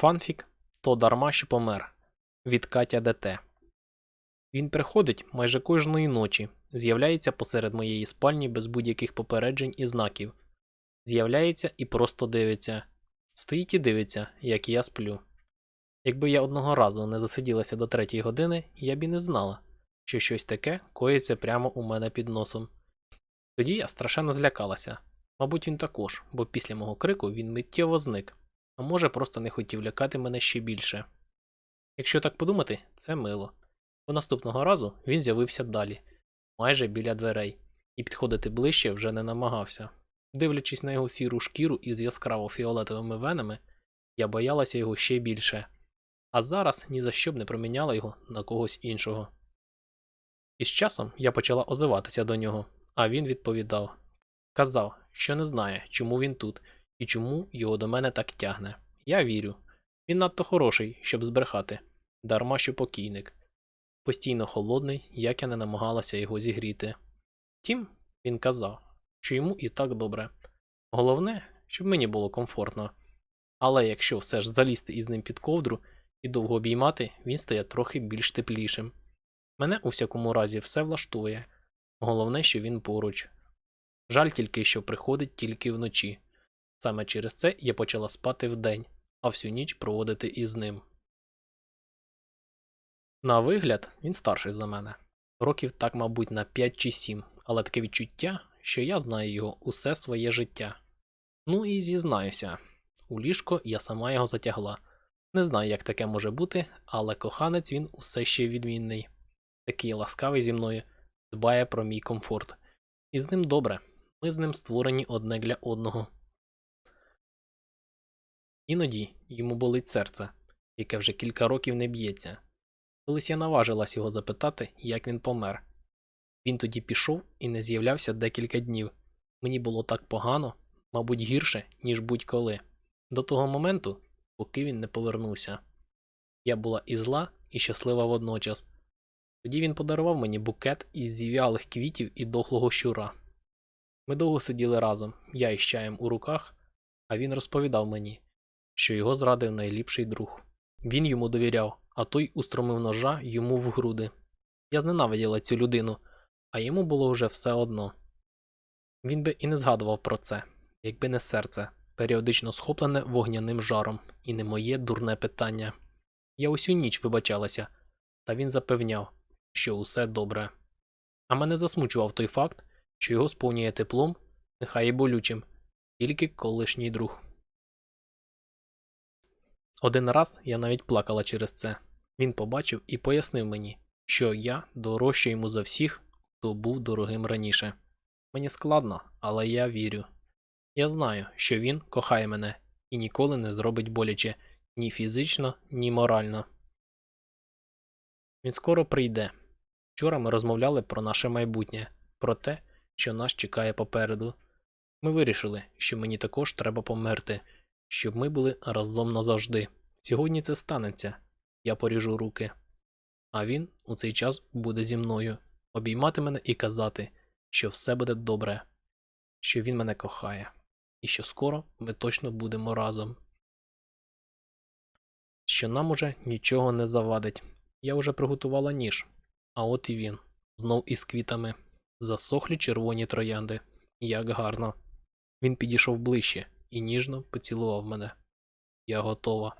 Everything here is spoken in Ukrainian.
Фанфік то дарма що помер від Катя ДТ. Він приходить майже кожної ночі, з'являється посеред моєї спальні без будь-яких попереджень і знаків. З'являється і просто дивиться. Стоїть і дивиться, як я сплю. Якби я одного разу не засиділася до третьої години, я б і не знала, що щось таке коїться прямо у мене під носом. Тоді я страшенно злякалася. Мабуть, він також, бо після мого крику він миттєво зник, а може просто не хотів лякати мене ще більше. Якщо так подумати, це мило. Бо наступного разу він з'явився далі, майже біля дверей, і підходити ближче вже не намагався. Дивлячись на його сіру шкіру із яскраво фіолетовими венами, я боялася його ще більше, а зараз ні за що б не проміняла його на когось іншого. І з часом я почала озиватися до нього, а він відповідав казав, що не знає, чому він тут і чому його до мене так тягне. Я вірю. Він надто хороший, щоб збрехати, дарма що покійник. Постійно холодний, як я не намагалася його зігріти. Втім, він казав, що йому і так добре. Головне, щоб мені було комфортно. Але якщо все ж залізти із ним під ковдру і довго обіймати, він стає трохи більш теплішим. Мене у всякому разі все влаштує. Головне, що він поруч. Жаль тільки, що приходить тільки вночі. Саме через це я почала спати вдень, а всю ніч проводити із ним. На вигляд, він старший за мене. Років так, мабуть, на 5 чи 7, але таке відчуття, що я знаю його усе своє життя. Ну і зізнаюся, у ліжко я сама його затягла. Не знаю, як таке може бути, але коханець він усе ще відмінний. Такий ласкавий зі мною, дбає про мій комфорт. І з ним добре. Ми з ним створені одне для одного. Іноді йому болить серце, яке вже кілька років не б'ється. Колись я наважилась його запитати, як він помер. Він тоді пішов і не з'являвся декілька днів. Мені було так погано, мабуть, гірше, ніж будь-коли. До того моменту, поки він не повернувся. Я була і зла, і щаслива водночас. Тоді він подарував мені букет із зів'ялих квітів і дохлого щура. Ми довго сиділи разом, я із чаєм у руках, а він розповідав мені, що його зрадив найліпший друг. Він йому довіряв, а той устромив ножа йому в груди. Я зненавиділа цю людину, а йому було вже все одно. Він би і не згадував про це, якби не серце, періодично схоплене вогняним жаром, і не моє дурне питання. Я усю ніч вибачалася, та він запевняв, що усе добре. А мене засмучував той факт, що його сповнює теплом, нехай і болючим, тільки колишній друг. Один раз я навіть плакала через це. Він побачив і пояснив мені, що я дорожча йому за всіх, хто був дорогим раніше. Мені складно, але я вірю. Я знаю, що він кохає мене і ніколи не зробить боляче ні фізично, ні морально. Він скоро прийде. Вчора ми розмовляли про наше майбутнє, про те, що нас чекає попереду. Ми вирішили, що мені також треба померти, щоб ми були разом назавжди. Сьогодні це станеться. Я поріжу руки. А він у цей час буде зі мною, обіймати мене і казати, що все буде добре, що він мене кохає, і що скоро ми точно будемо разом. Що нам уже нічого не завадить. Я вже приготувала ніж, а от і він, знов із квітами, засохлі червоні троянди. Як гарно. Він підійшов ближче і ніжно поцілував мене. Я готова.